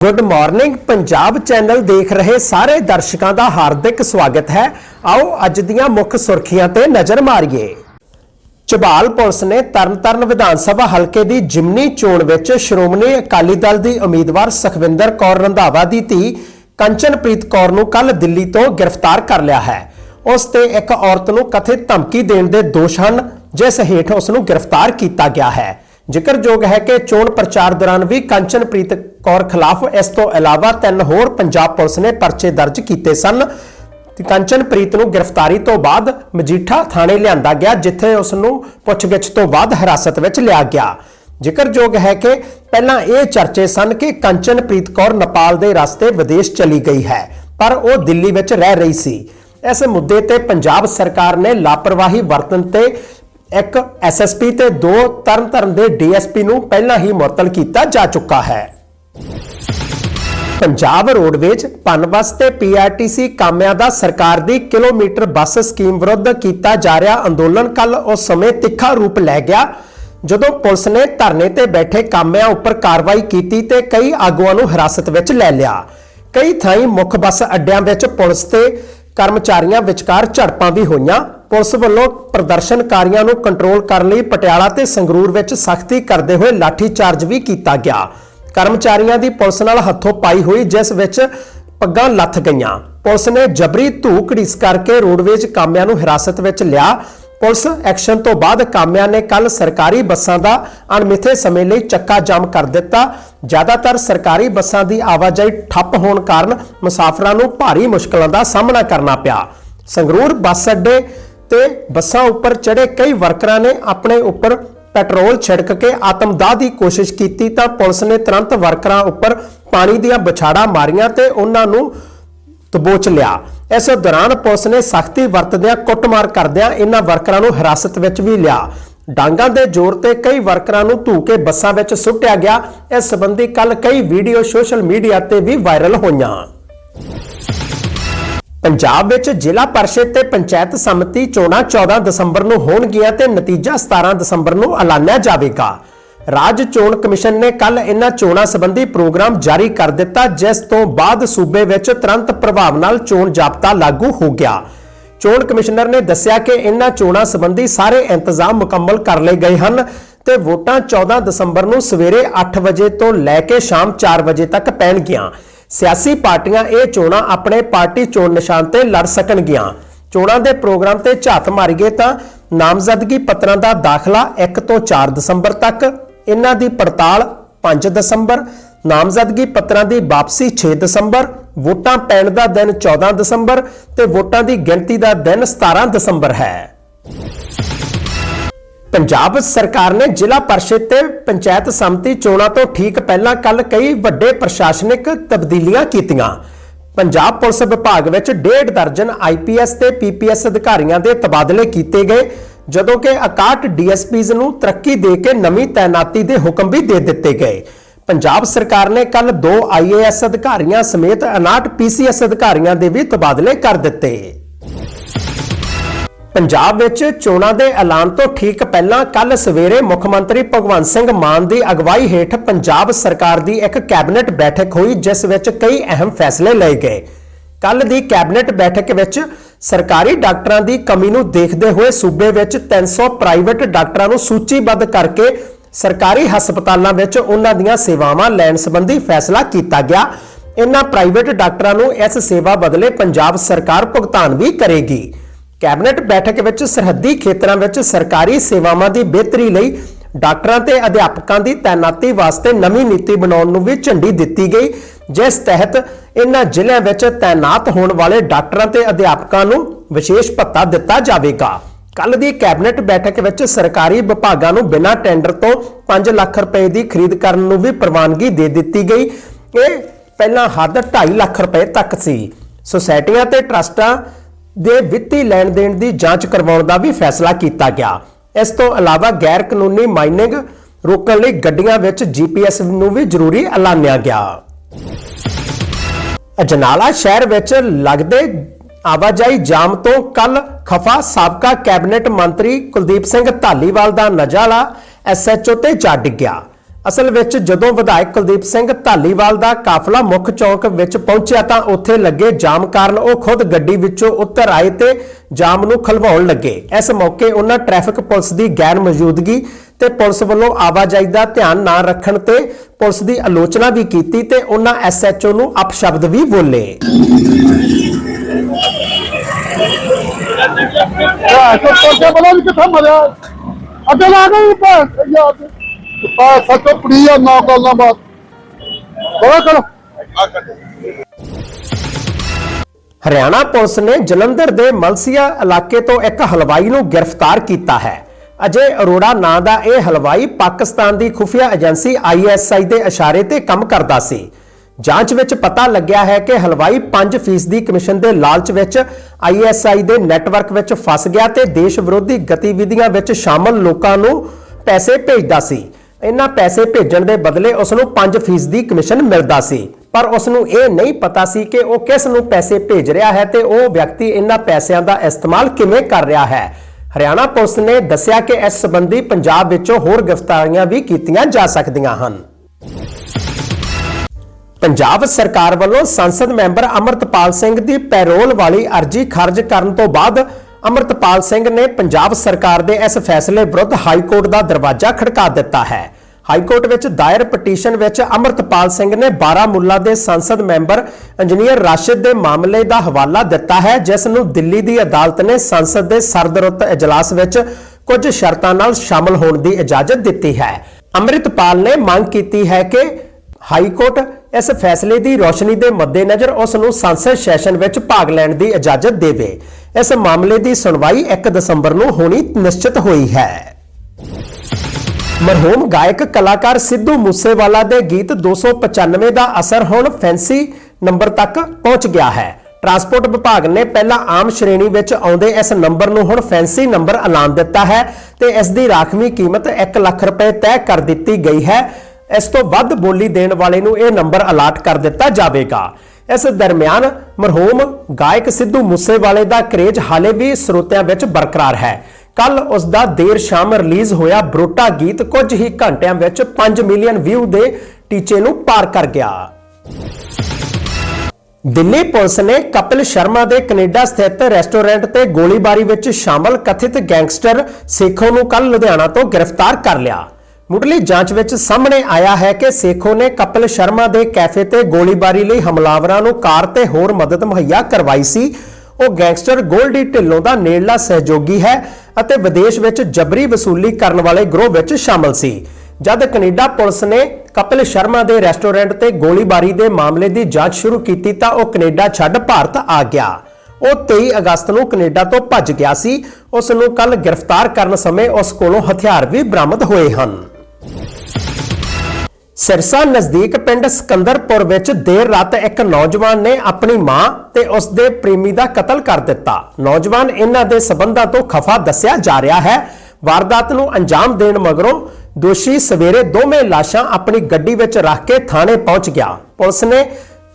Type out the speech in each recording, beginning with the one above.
Good morning Punjab channel ਦੇਖ ਰਹੇ ਸਾਰੇ ਦਰਸ਼ਕਾਂ ਦਾ ਹਾਰਦਿਕ ਸਵਾਗਤ ਹੈ। ਆਓ ਅੱਜ ਦੀਆਂ ਮੁੱਖ ਸੁਰਖੀਆਂ ਤੇ ਨਜ਼ਰ ਮਾਰੀਏ। ਚਬਾਲ ਪੁਲਿਸ ਨੇ ਤਰਨਤਾਰਨ ਵਿਧਾਨ ਸਭਾ ਹਲਕੇ ਦੀ ਜਿਮਨੀ ਚੋਣ ਵਿੱਚ ਸ਼੍ਰੋਮਣੀ ਅਕਾਲੀ ਦਲ ਦੀ ਉਮੀਦਵਾਰ ਸੁਖਵਿੰਦਰ ਕੌਰ ਰੰਧਾਵਾ ਦੀ ਧੀ ਕੰਚਨਪ੍ਰੀਤ ਕੌਰ ਨੂੰ ਕੱਲ ਦਿੱਲੀ ਤੋਂ ਗ੍ਰਿਫਤਾਰ ਕਰ ਲਿਆ ਹੈ। ਉਸ ਤੇ ਇੱਕ ਔਰਤ ਨੂੰ ਕਥਿਤ ਧਮਕੀ ਦੇਣ ਦੇ ਦੋਸ਼ ਹਨ, ਜਿਸ ਹੇਠ ਉਸ ਨੂੰ ਗ੍ਰਿਫਤਾਰ ਕੀਤਾ ਗਿਆ ਹੈ। ਜ਼ਿਕਰਯੋਗ ਹੈ ਕਿ ਚੋਣ ਪ੍ਰਚਾਰ ਦੌਰਾਨ ਵੀ ਕੰਚਨਪ੍ਰੀਤ ਕੌਰ ਖਿਲਾਫ ਇਸ ਤੋਂ ਇਲਾਵਾ ਤਿੰਨ ਹੋਰ ਪੰਜਾਬ ਪੁਲਿਸ ਨੇ ਪਰਚੇ ਦਰਜ ਕੀਤੇ ਸਨ। ਕੰਚਨਪ੍ਰੀਤ ਨੂੰ ਗ੍ਰਿਫਤਾਰੀ ਤੋਂ ਬਾਅਦ ਮਜੀਠਾ ਥਾਣੇ ਲਿਆਂਦਾ ਗਿਆ, ਜਿੱਥੇ ਉਸ ਨੂੰ ਪੁੱਛਗਿੱਛ ਤੋਂ ਬਾਅਦ ਹਿਰਾਸਤ ਵਿੱਚ ਲਿਆ ਗਿਆ। ਜ਼ਿਕਰਯੋਗ ਹੈ ਕਿ ਪਹਿਲਾਂ ਇਹ ਚਰਚੇ ਸਨ ਕਿ ਕੰਚਨਪ੍ਰੀਤ ਕੌਰ ਨੇਪਾਲ ਦੇ ਰਸਤੇ ਵਿਦੇਸ਼ ਚਲੀ ਗਈ ਹੈ, ਪਰ ਉਹ ਦਿੱਲੀ ਵਿੱਚ ਰਹਿ ਰਹੀ ਸੀ। ਇਸ ਮੁੱਦੇ ਤੇ ਪੰਜਾਬ ਸਰਕਾਰ ਨੇ ਲਾਪਰਵਾਹੀ ਵਰਤਣ ਤੇ ਇੱਕ ਐਸਐਸਪੀ ਤੇ ਦੋ ਤਰਨਤਾਰਨ ਦੇ ਡੀਐਸਪੀ ਨੂੰ ਪਹਿਲਾਂ ਹੀ ਮੁਅੱਤਲ ਕੀਤਾ ਜਾ ਚੁੱਕਾ ਹੈ। ਪੰਜਾਬ ਰੋਡਵੇਜ, ਪਨਬਸ ਤੇ ਪੀਆਰਟੀਸੀ ਕਾਮਿਆਂ ਦਾ ਸਰਕਾਰ ਦੀ ਕਿਲੋਮੀਟਰ ਬੱਸ ਸਕੀਮ ਵਿਰੁੱਧ ਕੀਤਾ ਜਾ ਰਿਹਾ ਅੰਦੋਲਨ ਕੱਲ ਉਸ ਸਮੇਂ ਤਿੱਖਾ ਰੂਪ ਲੈ ਗਿਆ, ਜਦੋਂ ਪੁਲਿਸ ਨੇ ਧਰਨੇ ਤੇ ਬੈਠੇ ਕਾਮਿਆਂ ਉੱਪਰ ਕਾਰਵਾਈ ਕੀਤੀ ਤੇ ਕਈ ਆਗੂਆਂ ਨੂੰ ਹਿਰਾਸਤ ਵਿੱਚ ਲੈ ਲਿਆ। ਕਈ ਥਾਈਂ ਮੁੱਖ ਬੱਸ ਅੱਡਿਆਂ ਵਿੱਚ ਪੁਲਿਸ ਤੇ ਕਰਮਚਾਰੀਆਂ ਵਿਚਕਾਰ ਝੜਪਾਂ ਵੀ ਹੋਈਆਂ। ਪੁਲਿਸ ਵੱਲੋਂ ਪ੍ਰਦਰਸ਼ਨਕਾਰੀਆਂ ਨੂੰ ਕੰਟਰੋਲ ਕਰਨ ਲਈ ਪਟਿਆਲਾ ਤੇ ਸੰਗਰੂਰ ਵਿੱਚ ਸਖਤੀ ਕਰਦੇ ਹੋਏ ਲਾਠੀ ਚਾਰਜ ਵੀ ਕੀਤਾ ਗਿਆ। ਕਰਮਚਾਰੀਆਂ ਦੀ ਪੁਲਿਸ ਨਾਲ ਹੱਥੋਂ ਪਾਈ ਹੋਈ ਜਿਸ ਵਿੱਚ ਪੱਗਾਂ ਲੱਥ ਗਈਆਂ। ਪੁਲਿਸ ਨੇ ਜਬਰੀ ਧੂਕ ਘੜੀਸ ਕਰਕੇ ਰੋਡਵੇਜ ਕਾਮਿਆਂ ਨੂੰ ਹਿਰਾਸਤ ਵਿੱਚ ਲਿਆ। ਪੁਲਿਸ ਐਕਸ਼ਨ ਤੋਂ ਬਾਅਦ ਕਾਮਿਆਂ ਨੇ ਕੱਲ ਸਰਕਾਰੀ ਬੱਸਾਂ ਦਾ ਅਣਮਿੱਥੇ ਸਮੇਂ ਲਈ ਚੱਕਾ ਜਾਮ ਕਰ ਦਿੱਤਾ। ਜ਼ਿਆਦਾਤਰ ਸਰਕਾਰੀ ਬੱਸਾਂ ਦੀ ਆਵਾਜਾਈ ਠੱਪ ਹੋਣ ਕਾਰਨ ਮੁਸਾਫਰਾਂ ਨੂੰ ਭਾਰੀ ਮੁਸ਼ਕਲਾਂ ਦਾ ਸਾਹਮਣਾ ਕਰਨਾ ਪਿਆ। ਸੰਗਰੂਰ ਬੱਸ ਅੱਡੇ ਤੇ ਬੱਸਾਂ ਉੱਪਰ ਚੜੇ ਕਈ ਵਰਕਰਾਂ ਨੇ ਆਪਣੇ ਉੱਪਰ ਪੈਟਰੋਲ ਛਿੜਕ ਕੇ ਆਤਮਦਾਹ ਦੀ ਕੋਸ਼ਿਸ਼ ਕੀਤੀ ਤਾਂ ਪੁਲਿਸ ਨੇ ਤੁਰੰਤ ਵਰਕਰਾਂ ਉੱਪਰ ਪਾਣੀ ਦੀਆਂ ਬਛਾੜਾਂ ਮਾਰੀਆਂ ਤੇ ਉਹਨਾਂ ਨੂੰ ਤਬੋਚ ਲਿਆ। ਇਸ ਦੌਰਾਨ ਪੁਲਿਸ ਨੇ ਸਖਤੀ ਵਰਤਦਿਆਂ ਕੁੱਟਮਾਰ ਕਰਦਿਆਂ ਇਹਨਾਂ ਵਰਕਰਾਂ ਨੂੰ ਹਿਰਾਸਤ ਵਿੱਚ ਵੀ ਲਿਆ। ਡਾਂਗਾਂ ਦੇ ਜ਼ੋਰ ਤੇ ਕਈ ਵਰਕਰਾਂ ਨੂੰ ਧੂ ਕੇ ਬੱਸਾਂ ਵਿੱਚ ਸੁੱਟਿਆ ਗਿਆ। ਇਸ ਸੰਬੰਧੀ ਕੱਲ ਕਈ ਵੀਡੀਓ ਸੋਸ਼ਲ ਮੀਡੀਆ ਤੇ ਵੀ ਵਾਇਰਲ ਹੋਈਆਂ। ਪੰਜਾਬ ਵਿੱਚ ਜ਼ਿਲ੍ਹਾ ਪਰਿਸ਼ਦ ਤੇ ਪੰਚਾਇਤ ਸਮਿਤੀ ਚੋਣਾਂ 14 ਦਸੰਬਰ ਨੂੰ ਹੋਣਗੀਆਂ ਤੇ ਨਤੀਜਾ 17 ਦਸੰਬਰ ਨੂੰ ਐਲਾਨਿਆ ਜਾਵੇਗਾ। ਰਾਜ ਚੋਣ ਕਮਿਸ਼ਨ ਨੇ ਕੱਲ ਇਹਨਾਂ ਚੋਣਾਂ ਸੰਬੰਧੀ ਪ੍ਰੋਗਰਾਮ ਜਾਰੀ ਕਰ ਦਿੱਤਾ, ਜਿਸ ਤੋਂ ਬਾਅਦ ਸੂਬੇ ਵਿੱਚ ਤੁਰੰਤ ਪ੍ਰਭਾਵ ਨਾਲ ਚੋਣ ਜਾਬਤਾ ਲਾਗੂ ਹੋ ਗਿਆ। ਚੋਣ ਕਮਿਸ਼ਨਰ ਨੇ ਦੱਸਿਆ ਕਿ ਇਹਨਾਂ ਚੋਣਾਂ ਸੰਬੰਧੀ ਸਾਰੇ ਇੰਤਜ਼ਾਮ ਮੁਕੰਮਲ ਕਰ ਲਏ ਗਏ ਹਨ ਤੇ ਵੋਟਾਂ 14 ਦਸੰਬਰ ਨੂੰ ਸਵੇਰੇ 8 ਵਜੇ ਤੋਂ ਲੈ ਕੇ ਸ਼ਾਮ 4 ਵਜੇ ਤੱਕ ਪੈਣਗੀਆਂ। ਸਿਆਸੀ ਪਾਰਟੀਆਂ ਇਹ ਚੋਣਾਂ ਆਪਣੇ ਪਾਰਟੀ ਚੋਣ ਨਿਸ਼ਾਨ ਤੇ ਲੜ ਸਕਣਗੀਆਂ। ਚੋਣਾਂ ਦੇ ਪ੍ਰੋਗਰਾਮ ਤੇ ਝਾਤ ਮਾਰੀਏ ਤਾਂ ਨਾਮਜ਼ਦਗੀ ਪੱਤਰਾਂ ਦਾ ਦਾਖਲਾ 1 ਤੋਂ 4 ਦਸੰਬਰ ਤੱਕ, ਇਹਨਾਂ ਦੀ ਪੜਤਾਲ 5 ਦਸੰਬਰ, ਨਾਮਜ਼ਦਗੀ ਪੱਤਰਾਂ ਦੀ ਵਾਪਸੀ 6 ਦਸੰਬਰ, ਵੋਟਾਂ ਪੈਣ ਦਾ ਦਿਨ 14 ਦਸੰਬਰ ਤੇ ਵੋਟਾਂ ਦੀ ਗਿਣਤੀ ਦਾ ਦਿਨ 17 ਦਸੰਬਰ ਹੈ। ਪੰਜਾਬ ਸਰਕਾਰ ਨੇ ਜ਼ਿਲ੍ਹਾ ਪਰਿਸ਼ਦ ਤੇ ਪੰਚਾਇਤ ਸਮਿਤੀ ਚੋਣਾਂ ਤੋਂ ਠੀਕ ਪਹਿਲਾਂ ਕੱਲ ਕਈ ਵੱਡੇ ਪ੍ਰਸ਼ਾਸਨਿਕ ਤਬਦੀਲੀਆਂ ਕੀਤੀਆਂ। ਪੰਜਾਬ ਪੁਲਿਸ ਵਿਭਾਗ ਵਿੱਚ ਡੇਢ ਦਰਜਨ ਆਈਪੀਐਸ ਤੇ ਪੀਪੀਐਸ ਅਧਿਕਾਰੀਆਂ ਦੇ ਤਬਾਦਲੇ ਕੀਤੇ ਗਏ, ਜਦੋਂ ਕਿ 61 ਡੀਐਸਪੀਜ਼ ਨੂੰ ਤਰੱਕੀ ਦੇ ਕੇ ਨਵੀਂ ਤਾਇਨਾਤੀ ਦੇ ਹੁਕਮ ਵੀ ਦੇ ਦਿੱਤੇ ਗਏ। ਪੰਜਾਬ ਸਰਕਾਰ ਨੇ ਕੱਲ ਦੋ ਆਈਏਐਸ ਅਧਿਕਾਰੀਆਂ ਸਮੇਤ 59 ਪੀਸੀਐਸ ਅਧਿਕਾਰੀਆਂ ਦੇ ਵੀ ਤਬਾਦਲੇ ਕਰ ਦਿੱਤੇ। ਪੰਜਾਬ ਵਿੱਚ ਚੋਣਾਂ ਦੇ ਐਲਾਨ ਤੋਂ ਠੀਕ ਪਹਿਲਾਂ ਕੱਲ ਸਵੇਰੇ ਮੁੱਖ ਮੰਤਰੀ ਭਗਵੰਤ ਸਿੰਘ ਮਾਨ ਦੀ ਅਗਵਾਈ ਹੇਠ ਪੰਜਾਬ ਸਰਕਾਰ ਦੀ ਇੱਕ ਕੈਬਨਿਟ ਬੈਠਕ ਹੋਈ, ਜਿਸ ਵਿੱਚ ਕਈ ਅਹਿਮ ਫੈਸਲੇ ਲਏ ਗਏ। ਕੱਲ ਦੀ ਕੈਬਨਿਟ ਬੈਠਕ ਵਿੱਚ ਸਰਕਾਰੀ ਡਾਕਟਰਾਂ ਦੀ ਕਮੀ ਨੂੰ ਦੇਖਦੇ ਹੋਏ ਸੂਬੇ ਵਿੱਚ 300 ਪ੍ਰਾਈਵੇਟ ਡਾਕਟਰਾਂ ਨੂੰ ਸੂਚੀਬੱਧ ਕਰਕੇ ਸਰਕਾਰੀ ਹਸਪਤਾਲਾਂ ਵਿੱਚ ਉਹਨਾਂ ਦੀਆਂ ਸੇਵਾਵਾਂ ਲੈਣ ਸੰਬੰਧੀ ਫੈਸਲਾ ਕੀਤਾ ਗਿਆ। ਇਹਨਾਂ ਪ੍ਰਾਈਵੇਟ ਡਾਕਟਰਾਂ ਨੂੰ ਇਸ ਸੇਵਾ ਬਦਲੇ ਪੰਜਾਬ ਸਰਕਾਰ ਭੁਗਤਾਨ ਵੀ ਕਰੇਗੀ। ਕੈਬਨਿਟ ਬੈਠਕ ਵਿੱਚ ਸਰਹੱਦੀ ਖੇਤਰਾਂ ਵਿੱਚ ਸਰਕਾਰੀ ਸੇਵਾਵਾਂ ਦੀ ਬਿਹਤਰੀ ਲਈ ਡਾਕਟਰਾਂ ਤੇ ਅਧਿਆਪਕਾਂ ਦੀ ਤਾਇਨਾਤੀ ਵਾਸਤੇ ਨਵੀਂ ਨੀਤੀ ਬਣਾਉਣ ਨੂੰ ਵੀ ਝੰਡੀ ਦਿੱਤੀ ਗਈ, ਜਿਸ ਤਹਿਤ ਇਨ੍ਹਾਂ ਜ਼ਿਲ੍ਹਿਆਂ ਵਿੱਚ ਤਾਇਨਾਤ ਹੋਣ ਵਾਲੇ ਡਾਕਟਰਾਂ ਤੇ ਅਧਿਆਪਕਾਂ ਨੂੰ ਵਿਸ਼ੇਸ਼ ਭੱਤਾ ਦਿੱਤਾ ਜਾਵੇਗਾ। ਕੱਲ ਦੀ ਕੈਬਨਿਟ ਬੈਠਕ ਵਿੱਚ ਸਰਕਾਰੀ ਵਿਭਾਗਾਂ ਨੂੰ ਬਿਨਾਂ ਟੈਂਡਰ ਤੋਂ 5 ਲੱਖ ਰੁਪਏ ਦੀ ਖਰੀਦ ਕਰਨ ਨੂੰ ਵੀ ਪ੍ਰਵਾਨਗੀ ਦੇ ਦਿੱਤੀ ਗਈ। ਇਹ ਪਹਿਲਾਂ ਹੱਦ 2.5 ਲੱਖ ਰੁਪਏ ਤੱਕ ਸੀ। ਸੁਸਾਇਟੀਆਂ ਤੇ ਟਰਸਟਾਂ ਦੇ ਵਿੱਤੀ ਲੈਣ ਦੇਣ ਦੀ ਜਾਂਚ ਕਰਵਾਉਣ ਦਾ ਵੀ ਫੈਸਲਾ ਕੀਤਾ ਗਿਆ। ਇਸ ਤੋਂ ਇਲਾਵਾ ਗੈਰ ਕਾਨੂੰਨੀ ਮਾਈਨਿੰਗ ਰੋਕਣ ਲਈ ਗੱਡੀਆਂ ਵਿੱਚ ਜੀਪੀਐਸ ਨੂੰ ਵੀ ਜ਼ਰੂਰੀ ਐਲਾਨਿਆ ਗਿਆ। ਅਜਨਾਲਾ ਸ਼ਹਿਰ ਵਿੱਚ ਲੱਗਦੇ ਆਵਾਜਾਈ ਜਾਮ ਤੋਂ ਕੱਲ ਖਫਾ ਸਾਬਕਾ ਕੈਬਨਿਟ ਮੰਤਰੀ ਕੁਲਦੀਪ ਸਿੰਘ ਧਾਲੀਵਾਲ ਦਾ ਨਜਾਲਾ ਐਸਐਚਓ ਤੇ ਜਾ ਡਿੱਗਿਆ। ਅਸਲ ਵਿੱਚ ਜਦੋਂ ਵਿਧਾਇਕ ਕੁਲਦੀਪ ਸਿੰਘ ਢਾਲੀਵਾਲ ਦਾ ਕਾਫਲਾ ਮੁੱਖ ਚੌਂਕ ਵਿੱਚ ਪਹੁੰਚਿਆ ਤਾਂ ਉੱਥੇ ਲੱਗੇ ਜਾਮ ਕਾਰਨ ਉਹ ਖੁਦ ਗੱਡੀ ਵਿੱਚੋਂ ਉੱਤਰ ਆਏ ਤੇ ਜਾਮ ਨੂੰ ਖਲਵਾਉਣ ਲੱਗੇ। ਇਸ ਮੌਕੇ ਉਹਨਾਂ ਟ੍ਰੈਫਿਕ ਪੁਲਿਸ ਦੀ ਗੈਰ ਮੌਜੂਦਗੀ ਤੇ ਪੁਲਿਸ ਵੱਲੋਂ ਆਵਾਜਾਈ ਦਾ ਧਿਆਨ ਨਾ ਰੱਖਣ ਤੇ ਪੁਲਿਸ ਦੀ ਆਲੋਚਨਾ ਵੀ ਕੀਤੀ ਤੇ ਉਹਨਾਂ ਐਸਐਚਓ ਨੂੰ ਅਪਸ਼ਬਦ ਵੀ ਬੋਲੇ। ਹਾਂ, ਤੇ ਕੋਸੇ ਬਲਾ ਵੀ ਮਰਿਆ? ਅੱਗੇ ਲਾ ਗਈ ਬਸ ਯਾਦ ਪਾ ਸੱਚ ਨਾ ਕਰਨਾ ਬਾਤ ਬੜਾ ਕਰੋ। ਹਰਿਆਣਾ ਪੁਲਿਸ ਨੇ ਜਲੰਧਰ ਦੇ ਮਲਸੀਆ ਇਲਾਕੇ ਤੋਂ ਇੱਕ ਹਲਵਾਈ ਨੂੰ ਗ੍ਰਿਫਤਾਰ ਕੀਤਾ ਹੈ। ਅਜੇ ਅਰੋੜਾ ਨਾਂ ਦਾ ਇਹ ਹਲਵਾਈ ਪਾਕਿਸਤਾਨ ਦੀ ਖੁਫੀਆ ਏਜੰਸੀ ISI ਦੇ ਇਸ਼ਾਰੇ ਤੇ ਕੰਮ ਕਰਦਾ ਸੀ। ਜਾਂਚ ਵਿੱਚ ਪਤਾ ਲੱਗਿਆ ਹੈ ਕਿ ਹਲਵਾਈ 5% ਦੀ ਕਮਿਸ਼ਨ ਦੇ ਲਾਲਚ ਵਿੱਚ ISI ਦੇ ਨੈਟਵਰਕ ਵਿੱਚ ਫਸ ਗਿਆ ਤੇ ਦੇਸ਼ ਵਿਰੋਧੀ ਗਤੀਵਿਧੀਆਂ ਵਿੱਚ ਸ਼ਾਮਲ ਲੋਕਾਂ ਨੂੰ ਪੈਸੇ ਭੇਜਦਾ ਸੀ। ਇਹਨਾਂ ਪੈਸੇ ਭੇਜਣ ਦੇ ਬਦਲੇ ਉਸ ਨੂੰ 5% ਦੀ ਕਮਿਸ਼ਨ ਮਿਲਦਾ ਸੀ। ਪਰ ਉਸ ਨੂੰ ਇਹ ਨਹੀਂ ਪਤਾ ਸੀ ਕਿ ਉਹ ਕਿਸ ਨੂੰ ਪੈਸੇ ਭੇਜ ਰਿਹਾ ਹੈ ਤੇ ਉਹ ਵਿਅਕਤੀ ਇਹਨਾਂ ਪੈਸਿਆਂ ਦਾ ਇਸਤੇਮਾਲ ਕਿਵੇਂ ਕਰ ਰਿਹਾ ਹੈ। ਹਰਿਆਣਾ ਪੁਲਿਸ ਨੇ ਦੱਸਿਆ ਕਿ ਇਸ ਸੰਬੰਧੀ ਪੰਜਾਬ ਵਿੱਚੋਂ ਹੋਰ ਗ੍ਰਿਫਤਾਰੀਆਂ ਵੀ ਕੀਤੀਆਂ ਜਾ ਸਕਦੀਆਂ ਹਨ। ਪੰਜਾਬ ਸਰਕਾਰ ਵੱਲੋਂ ਸੰਸਦ ਮੈਂਬਰ ਅਮਰਤਪਾਲ ਸਿੰਘ ਦੀ ਪੈਰੋਲ ਵਾਲੀ ਅਰਜ਼ੀ ਖਾਰਜ ਕਰਨ ਤੋਂ ਬਾਅਦ ਅਮਰਤਪਾਲ ਸਿੰਘ ਨੇ ਪੰਜਾਬ ਸਰਕਾਰ ਦੇ ਇਸ ਫੈਸਲੇ ਵਿਰੁੱਧ ਹਾਈ ਕੋਰਟ ਦਾ ਦਰਵਾਜ਼ਾ ਖੜਕਾ ਦਿੱਤਾ ਹੈ। ਹਾਈ ਕੋਰਟ ਵਿੱਚ ਦਾਇਰ ਪਟੀਸ਼ਨ ਵਿੱਚ ਅਮਰਤਪਾਲ ਸਿੰਘ ਨੇ ਬਾਰਾਮੁੱਲਾ ਦੇ ਸੰਸਦ ਮੈਂਬਰ ਇੰਜੀਨੀਅਰ ਰਾਸ਼ਿਦ ਦੇ ਮਾਮਲੇ ਦਾ ਹਵਾਲਾ ਦਿੱਤਾ ਹੈ, ਜਿਸ ਨੂੰ ਦਿੱਲੀ ਦੀ ਅਦਾਲਤ ਨੇ ਸੰਸਦ ਦੇ ਸਰਦਰੁੱਤ ਇਜਲਾਸ ਵਿੱਚ ਕੁਝ ਸ਼ਰਤਾਂ ਨਾਲ ਸ਼ਾਮਲ ਹੋਣ ਦੀ ਇਜਾਜ਼ਤ ਦਿੱਤੀ ਹੈ। ਅਮਰਿਤਪਾਲ ਨੇ ਮੰਗ ਕੀਤੀ ਹੈ ਕਿ ਹਾਈ ਕੋਰਟ ਇਸ ਫੈਸਲੇ ਦੀ ਰੋਸ਼ਨੀ ਦੇ ਮੱਦੇਨਜ਼ਰ ਉਸ ਨੂੰ ਸੰਸਦ ਸੈਸ਼ਨ ਵਿੱਚ ਭਾਗ ਲੈਣ ਦੀ ਇਜਾਜ਼ਤ ਦੇਵੇ। ਇਸ ਮਾਮਲੇ ਦੀ ਸੁਣਵਾਈ 1 ਦਸੰਬਰ ਨੂੰ ਹੋਣੀ ਨਿਸ਼ਚਿਤ ਹੋਈ ਹੈ। ਮਰਹੂਮ ਗਾਇਕ ਕਲਾਕਾਰ ਸਿੱਧੂ ਮੂਸੇਵਾਲਾ ਦੇ ਗੀਤ 295 ਦਾ ਅਸਰ ਹੁਣ ਫੈਂਸੀ ਨੰਬਰ ਤੱਕ ਪਹੁੰਚ ਗਿਆ ਹੈ। ਟਰਾਂਸਪੋਰਟ ਵਿਭਾਗ ਨੇ ਪਹਿਲਾਂ ਆਮ ਸ਼੍ਰੇਣੀ ਵਿੱਚ ਆਉਂਦੇ ਇਸ ਨੰਬਰ ਨੂੰ ਹੁਣ ਫੈਂਸੀ ਨੰਬਰ ਐਲਾਨ ਦਿੱਤਾ ਹੈ ਤੇ ਇਸ ਦੀ ਰਾਖਵੀਂ ਕੀਮਤ 1 ਲੱਖ ਰੁਪਏ ਤੈਅ ਕਰ ਦਿੱਤੀ ਗਈ ਹੈ। ਇਸ ਤੋਂ ਵੱਧ ਬੋਲੀ ਦੇਣ ਵਾਲੇ ਨੂੰ ਇਹ ਨੰਬਰ ਅਲਾਟ ਕਰ ਦਿੱਤਾ ਜਾਵੇਗਾ। ਇਸ ਦਰਮਿਆਨ ਮਰਹੂਮ ਗਾਇਕ ਸਿੱਧੂ ਮੂਸੇਵਾਲੇ ਦਾ ਕਰੇਜ ਹਾਲੇ ਵੀ ਸਰੋਤਿਆਂ ਵਿੱਚ ਬਰਕਰਾਰ ਹੈ। ਕੱਲ ਉਸ ਦਾ ਦੇਰ ਸ਼ਾਮ ਰਿਲੀਜ਼ ਹੋਇਆ ਬਰੋਟਾ ਗੀਤ ਕੁਝ ਹੀ ਘੰਟਿਆਂ ਵਿੱਚ 5 ਮਿਲੀਅਨ ਵਿਊ ਦੇ ਟੀਚੇ ਨੂੰ ਪਾਰ ਕਰ ਗਿਆ। ਦਿੱਲੀ ਪੁਲਿਸ ਨੇ ਕਪਿਲ ਸ਼ਰਮਾ ਦੇ ਕੈਨੇਡਾ ਸਥਿਤ ਰੈਸਟੋਰੈਂਟ ਤੇ ਗੋਲੀਬਾਰੀ ਵਿੱਚ ਸ਼ਾਮਲ ਕਥਿਤ ਗੈਂਗਸਟਰ ਸੇਖੋ ਨੂੰ ਕੱਲ ਲੁਧਿਆਣਾ ਤੋਂ ਗ੍ਰਿਫਤਾਰ ਕਰ ਲਿਆ। ਮੁੱਢਲੀ ਜਾਂਚ ਵਿੱਚ ਸਾਹਮਣੇ ਆਇਆ ਹੈ ਕਿ ਸੇਖੋ ਨੇ ਕਪਿਲ ਸ਼ਰਮਾ ਦੇ ਕੈਫੇ ਤੇ ਗੋਲੀਬਾਰੀ ਲਈ ਹਮਲਾਵਰਾਂ ਨੂੰ ਕਾਰ ਤੇ ਹੋਰ ਮਦਦ ਮੁਹੱਈਆ ਕਰਵਾਈ ਸੀ। ਉਹ ਗੈਂਗਸਟਰ ਗੋਲਡੀ ਢਿੱਲੋਂ ਦਾ ਨੇੜਲਾ ਸਹਿਯੋਗੀ ਹੈ ਅਤੇ ਵਿਦੇਸ਼ ਵਿੱਚ ਜਬਰੀ ਵਸੂਲੀ ਕਰਨ ਵਾਲੇ ਗਰੋਹ ਵਿੱਚ ਸ਼ਾਮਲ ਸੀ। ਜਦ ਕੈਨੇਡਾ ਪੁਲਿਸ ਨੇ ਕਪਿਲ ਸ਼ਰਮਾ ਦੇ ਰੈਸਟੋਰੈਂਟ ਤੇ ਗੋਲੀਬਾਰੀ ਦੇ ਮਾਮਲੇ ਦੀ ਜਾਂਚ ਸ਼ੁਰੂ ਕੀਤੀ ਤਾਂ ਉਹ ਕੈਨੇਡਾ ਛੱਡ ਭਾਰਤ ਆ ਗਿਆ। ਉਹ 23 ਅਗਸਤ ਨੂੰ ਕੈਨੇਡਾ ਤੋਂ ਭੱਜ ਗਿਆ ਸੀ। ਉਸ ਨੂੰ ਕੱਲ ਗ੍ਰਿਫਤਾਰ ਕਰਨ ਸਮੇਂ ਉਸ ਕੋਲੋਂ ਹਥਿਆਰ ਵੀ ਬਰਾਮਦ ਹੋਏ ਹਨ। ਸਿਰਸਾ ਨਜ਼ਦੀਕ ਪਿੰਡ ਸਿਕੰਦਰਪੁਰ ਵਿੱਚ ਦੇਰ ਰਾਤ ਇੱਕ ਨੌਜਵਾਨ ਨੇ ਆਪਣੀ ਮਾਂ ਤੇ ਉਸ ਦੇ ਪ੍ਰੇਮੀ ਦਾ ਕਤਲ ਕਰ ਦਿੱਤਾ। ਨੌਜਵਾਨ ਇਹਨਾਂ ਦੇ ਸਬੰਧਾਂ ਤੋਂ ਖਫਾ ਦੱਸਿਆ ਜਾ ਰਿਹਾ ਹੈ। ਵਾਰਦਾਤ ਨੂੰ ਅੰਜਾਮ ਦੇਣ ਮਗਰੋਂ ਦੋਸ਼ੀ ਸਵੇਰੇ ਦੋਵੇਂ ਲਾਸ਼ਾਂ ਆਪਣੀ ਗੱਡੀ ਵਿੱਚ ਰੱਖ ਕੇ ਥਾਣੇ ਪਹੁੰਚ ਗਿਆ। ਪੁਲਿਸ ਨੇ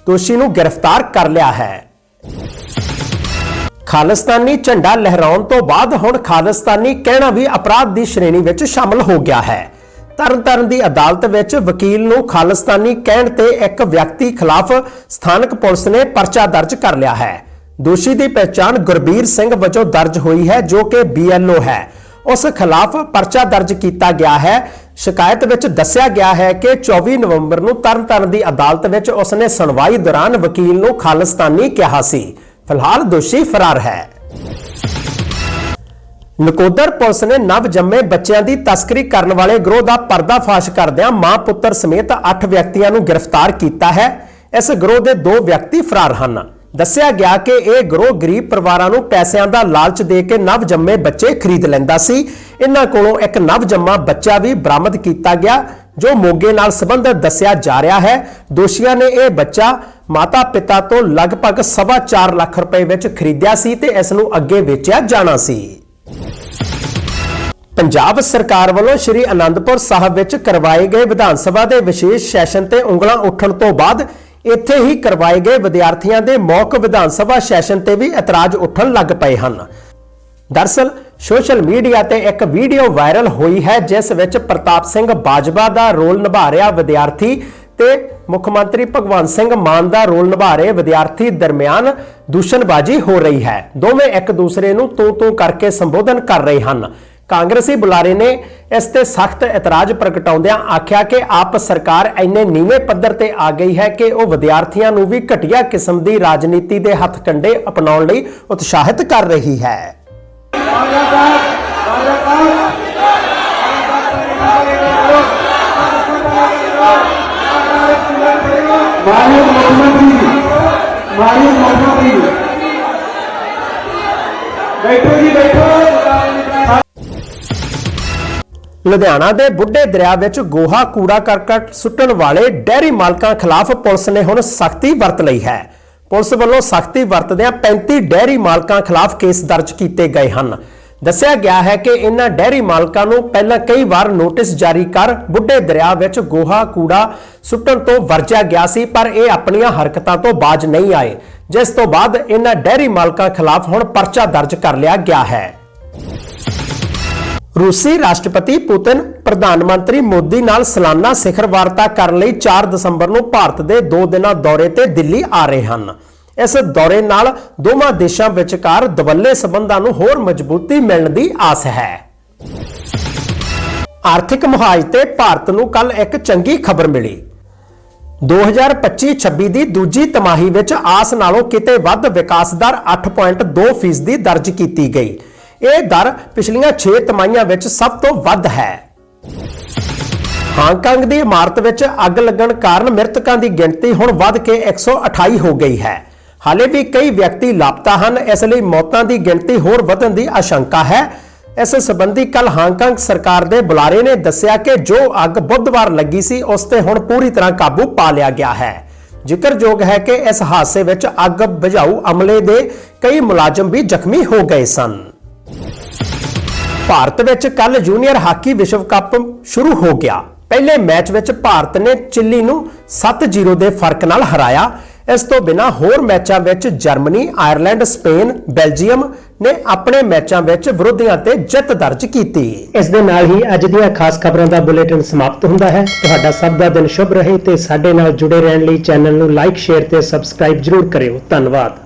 ਦੋਸ਼ੀ ਨੂੰ ਗ੍ਰਿਫਤਾਰ ਕਰ ਲਿਆ ਹੈ। ਖਾਲਿਸਤਾਨੀ ਝੰਡਾ ਲਹਿਰਾਉਣ ਤੋਂ ਬਾਅਦ ਹੁਣ ਖਾਲਿਸਤਾਨੀ ਕਹਿਣਾ ਵੀ ਅਪਰਾਧ ਦੀ ਸ਼੍ਰੇਣੀ ਵਿੱਚ ਸ਼ਾਮਲ ਹੋ ਗਿਆ ਹੈ। ਤਰਨਤਾਰਨ ਦੀ ਅਦਾਲਤ ਵਿੱਚ ਵਕੀਲ ਨੂੰ ਖਾਲਿਸਤਾਨੀ ਕਹਿਣ ਤੇ ਇੱਕ ਵਿਅਕਤੀ ਖਿਲਾਫ ਸਥਾਨਕ ਪੁਲਿਸ ਨੇ ਪਰਚਾ ਦਰਜ ਕਰ ਲਿਆ ਹੈ। ਦੋਸ਼ੀ ਦੀ ਪਛਾਣ ਗੁਰਬੀਰ ਸਿੰਘ ਵਜੋਂ ਦਰਜ ਹੋਈ ਹੈ, ਜੋ ਕਿ ਬੀਐਲਓ ਹੈ। ਉਸ ਖਿਲਾਫ ਪਰਚਾ ਦਰਜ ਕੀਤਾ ਗਿਆ ਹੈ। ਸ਼ਿਕਾਇਤ ਵਿੱਚ ਦੱਸਿਆ ਗਿਆ ਹੈ ਕਿ 24 ਨਵੰਬਰ ਨੂੰ ਤਰਨਤਾਰਨ ਦੀ ਅਦਾਲਤ ਵਿੱਚ ਉਸਨੇ ਸੁਣਵਾਈ ਦੌਰਾਨ ਵਕੀਲ ਨੂੰ ਖਾਲਿਸਤਾਨੀ ਕਿਹਾ ਸੀ। ਫਿਲਹਾਲ ਦੋਸ਼ੀ ਫਰਾਰ ਹੈ। ਨਕੋਦਰ ਪੁਲਿਸ ਨੇ ਨਵ ਜੰਮੇ ਬੱਚਿਆਂ ਦੀ ਤਸਕਰੀ ਕਰਨ ਵਾਲੇ ਗਰੋਹ ਦਾ ਪਰਦਾਫਾਸ਼ ਕਰਦਿਆਂ ਮਾਂ ਪੁੱਤਰ ਸਮੇਤ 8 ਵਿਅਕਤੀਆਂ ਨੂੰ ਗ੍ਰਿਫਤਾਰ ਕੀਤਾ ਹੈ। ਇਸ ਗਰੋਹ ਦੇ ਦੋ ਵਿਅਕਤੀ ਫਰਾਰ ਹਨ। ਦੱਸਿਆ ਗਿਆ ਕਿ ਇਹ ਗਰੋਹ ਗਰੀਬ ਪਰਿਵਾਰਾਂ ਨੂੰ ਪੈਸਿਆਂ ਦਾ ਲਾਲਚ ਦੇ ਕੇ ਨਵ ਜੰਮੇ ਬੱਚੇ ਖਰੀਦ ਲੈਂਦਾ ਸੀ। ਇਹਨਾਂ ਕੋਲੋਂ ਇੱਕ ਨਵ ਜੰਮਾ ਬੱਚਾ ਵੀ ਬਰਾਮਦ ਕੀਤਾ ਗਿਆ, ਜੋ ਮੋਗੇ ਨਾਲ ਸੰਬੰਧਿਤ ਦੱਸਿਆ ਜਾ ਰਿਹਾ ਹੈ। ਦੋਸ਼ੀਆਂ ਨੇ ਇਹ ਬੱਚਾ ਮਾਤਾ ਪਿਤਾ ਤੋਂ ਲਗਭਗ 4.5 ਲੱਖ ਰੁਪਏ ਵਿੱਚ ਖਰੀਦਿਆ ਸੀ ਤੇ ਇਸ ਨੂੰ ਅੱਗੇ ਵੇਚਿਆ ਜਾਣਾ ਸੀ। ਪੰਜਾਬ ਸਰਕਾਰ ਵੱਲੋਂ ਸ੍ਰੀ ਅਨੰਦਪੁਰ ਸਾਹਿਬ ਵਿੱਚ ਕਰਵਾਏ ਗਏ ਵਿਧਾਨ ਸਭਾ ਦੇ ਵਿਸ਼ੇਸ਼ ਸੈਸ਼ਨ ਤੇ ਉਂਗਲਾਂ ਉੱਠਣ ਤੋਂ ਬਾਅਦ ਇੱਥੇ ਹੀ ਕਰਵਾਏ ਗਏ ਵਿਦਿਆਰਥੀਆਂ ਦੇ ਮੌਕ ਵਿਧਾਨ ਸਭਾ ਸੈਸ਼ਨ ਤੇ ਵੀ ਇਤਰਾਜ਼ ਉੱਠਣ ਲੱਗ ਪਏ ਹਨ। ਦਰਸਲ, ਸੋਸ਼ਲ ਮੀਡੀਆ ਤੇ ਇੱਕ ਵੀਡੀਓ ਵਾਇਰਲ ਹੋਈ ਹੈ, ਜਿਸ ਵਿੱਚ ਪ੍ਰਤਾਪ ਸਿੰਘ ਬਾਜਵਾ ਦਾ ਰੋਲ ਨਿਭਾ ਰਿਹਾ ਵਿਦਿਆਰਥੀ ਤੇ ਮੁੱਖ ਮੰਤਰੀ ਭਗਵੰਤ ਸਿੰਘ ਮਾਨ ਦਾ ਰੋਲ ਨਿਭਾ ਰਹੇ ਵਿਦਿਆਰਥੀ ਦਰਮਿਆਨ ਦੂਸ਼ਣਬਾਜ਼ੀ ਹੋ ਰਹੀ ਹੈ ਦੋਵੇਂ ਇੱਕ ਦੂਸਰੇ ਨੂੰ ਤੂੰ ਤੂੰ ਕਰਕੇ ਸੰਬੋਧਨ ਕਰ ਰਹੇ ਹਨ ਕਾਂਗਰਸੀ ਬੁਲਾਰੇ ਨੇ ਇਸ ਤੇ ਸਖਤ ਇਤਰਾਜ਼ ਪ੍ਰਗਟਾਉਂਦਿਆਂ ਆਖਿਆ ਕਿ ਆਪ ਸਰਕਾਰ ਇੰਨੇ ਨੀਵੇਂ ਪੱਧਰ ਤੇ ਆ ਗਈ ਹੈ ਕਿ ਉਹ ਵਿਦਿਆਰਥੀਆਂ ਨੂੰ ਵੀ ਘਟੀਆ ਕਿਸਮ ਦੀ ਰਾਜਨੀਤੀ ਦੇ ਹੱਥ ਹੱਥਕੰਡੇ ਅਪਣਾਉਣ ਲਈ ਉਤਸ਼ਾਹਿਤ ਕਰ ਰਹੀ ਹੈ ਲੁਧਿਆਣਾ ਦੇ ਬੁੱਢੇ ਦਰਿਆ ਵਿੱਚ ਗੋਹਾ ਕੂੜਾ ਕਰਕਟ ਸੁੱਟਣ ਵਾਲੇ ਡੈਰੀ ਮਾਲਕਾਂ ਖਿਲਾਫ ਪੁਲਿਸ ਨੇ ਹੁਣ ਸਖਤੀ ਵਰਤ ਲਈ ਹੈ। ਪੁਲਿਸ ਵੱਲੋਂ ਸਖਤੀ ਵਰਤਦਿਆਂ 35 ਡੈਰੀ ਮਾਲਕਾਂ ਖਿਲਾਫ ਕੇਸ ਦਰਜ ਕੀਤੇ ਗਏ ਹਨ। ਦੱਸਿਆ ਗਿਆ ਹੈ ਕਿ ਇਹਨਾਂ ਡੈਰੀ ਮਾਲਕਾਂ ਨੂੰ ਪਹਿਲਾਂ ਕਈ ਵਾਰ ਨੋਟਿਸ ਜਾਰੀ ਕਰ ਬੁੱਢੇ ਦਰਿਆ ਵਿੱਚ ਗੋਹਾ, ਕੂੜਾ ਸੁੱਟਣ ਤੋਂ ਵਰਜਿਆ ਗਿਆ ਸੀ, ਪਰ ਇਹ ਆਪਣੀਆਂ ਹਰਕਤਾਂ ਤੋਂ ਬਾਜ ਨਹੀਂ ਆਏ, ਜਿਸ ਤੋਂ ਬਾਅਦ ਇਹਨਾਂ ਡੈਰੀ ਮਾਲਕਾਂ ਖਿਲਾਫ ਹੁਣ ਪਰਚਾ ਦਰਜ ਕਰ ਲਿਆ ਗਿਆ ਹੈ। ਰੂਸੀ ਰਾਸ਼ਟਰਪਤੀ ਪੁਤਿਨ ਪ੍ਰਧਾਨ ਮੰਤਰੀ ਮੋਦੀ ਨਾਲ ਸਾਲਾਨਾ ਸਿਖਰ ਵਾਰਤਾ ਕਰਨ ਲਈ 4 ਦਸੰਬਰ ਨੂੰ ਭਾਰਤ ਦੇ 2 ਦਿਨਾਂ ਦੌਰੇ ਤੇ ਦਿੱਲੀ ਆ ਰਹੇ ਹਨ। ਇਸ ਦੌਰੇ ਨਾਲ ਦੋਵਾਂ ਦੇਸ਼ਾਂ ਵਿਚਕਾਰ ਦਵੱਲੇ ਸਬੰਧਾਂ ਨੂੰ ਹੋਰ ਮਜ਼ਬੂਤੀ ਮਿਲਣ ਦੀ ਆਸ ਹੈ। ਆਰਥਿਕ ਮੁਹਾਜ ਤੇ ਭਾਰਤ ਨੂੰ ਕੱਲ ਇੱਕ ਚੰਗੀ ਖਬਰ ਮਿਲੀ। 2025-26 ਦੀ ਦੂਜੀ ਤਿਮਾਹੀ ਵਿੱਚ ਆਸ ਨਾਲੋਂ ਕਿਤੇ ਵੱਧ ਵਿਕਾਸ ਦਰ 8.2% ਦਰਜ ਕੀਤੀ ਗਈ। ਇਹ ਦਰ ਪਿਛਲੀਆਂ 6 ਤਿਮਾਹੀਆਂ ਵਿੱਚ ਸਭ ਤੋਂ ਵੱਧ ਹੈ। ਹਾਂਗਕਾਂਗ ਦੀ ਇਮਾਰਤ ਵਿੱਚ ਅੱਗ ਲੱਗਣ ਕਾਰਨ ਮ੍ਰਿਤਕਾਂ ਦੀ ਗਿਣਤੀ ਹੁਣ ਵੱਧ ਕੇ 128 ਹੋ ਗਈ ਹੈ। ਹਾਲੇ ਵੀ ਕਈ ਵਿਅਕਤੀ ਲਾਪਤਾ ਹਨ, ਇਸ ਲਈ ਮੌਤਾਂ ਦੀ ਗਿਣਤੀ ਹੋਰ ਵਧਣ ਦੀ ਆਸ਼ੰਕਾ ਹੈ। ਇਸ ਸੰਬੰਧੀ ਕੱਲ ਹਾਂਗਕਾਂਗ ਸਰਕਾਰ ਦੇ ਬੁਲਾਰੇ ਨੇ ਦੱਸਿਆ ਕਿ ਜੋ ਅੱਗ ਬੁੱਧਵਾਰ ਲੱਗੀ ਸੀ, ਉਸ ਤੇ ਹੁਣ ਪੂਰੀ ਤਰ੍ਹਾਂ ਕਾਬੂ ਪਾ ਲਿਆ ਗਿਆ ਹੈ। ਜ਼ਿਕਰਯੋਗ ਹੈ ਕਿ ਇਸ ਹਾਦਸੇ ਵਿੱਚ ਅੱਗ ਬੁਝਾਊ ਅਮਲੇ ਦੇ ਕਈ ਮੁਲਾਜ਼ਮ ਵੀ ਜ਼ਖਮੀ ਹੋ ਗਏ ਸਨ। ਭਾਰਤ ਵਿੱਚ ਕੱਲ ਜੂਨੀਅਰ ਹਾਕੀ ਵਿਸ਼ਵ ਕੱਪ ਸ਼ੁਰੂ ਹੋ ਗਿਆ। ਪਹਿਲੇ ਮੈਚ ਵਿੱਚ ਭਾਰਤ ਨੇ ਚਿਲੀ ਨੂੰ 7-0 ਦੇ ਫ਼ਰਕ ਨਾਲ ਹਰਾਇਆ। ਇਸ ਤੋਂ ਬਿਨਾ ਹੋਰ ਮੈਚਾਂ ਵਿੱਚ ਜਰਮਨੀ, ਆਇਰਲੈਂਡ, ਸਪੇਨ, ਬੈਲਜੀਅਮ ਨੇ ਆਪਣੇ ਮੈਚਾਂ ਵਿੱਚ ਵਿਰੋਧੀਆਂ ਤੇ ਜਿੱਤ ਦਰਜ ਕੀਤੀ। ਇਸ ਦੇ ਨਾਲ ਹੀ ਅੱਜ ਦੀਆਂ ਖਾਸ ਖਬਰਾਂ ਦਾ ਬੁਲੇਟਿਨ ਸਮਾਪਤ ਹੁੰਦਾ ਹੈ। ਤੁਹਾਡਾ ਸਭ ਦਾ ਦਿਨ ਸ਼ੁਭ ਰਹੇ ਤੇ ਸਾਡੇ ਨਾਲ ਜੁੜੇ ਰਹਿਣ ਲਈ ਚੈਨਲ ਨੂੰ ਲਾਈਕ, ਸ਼ੇਅਰ ਤੇ ਸਬਸਕ੍ਰਾਈਬ ਜਰੂਰ ਕਰਿਓ। ਧੰਨਵਾਦ।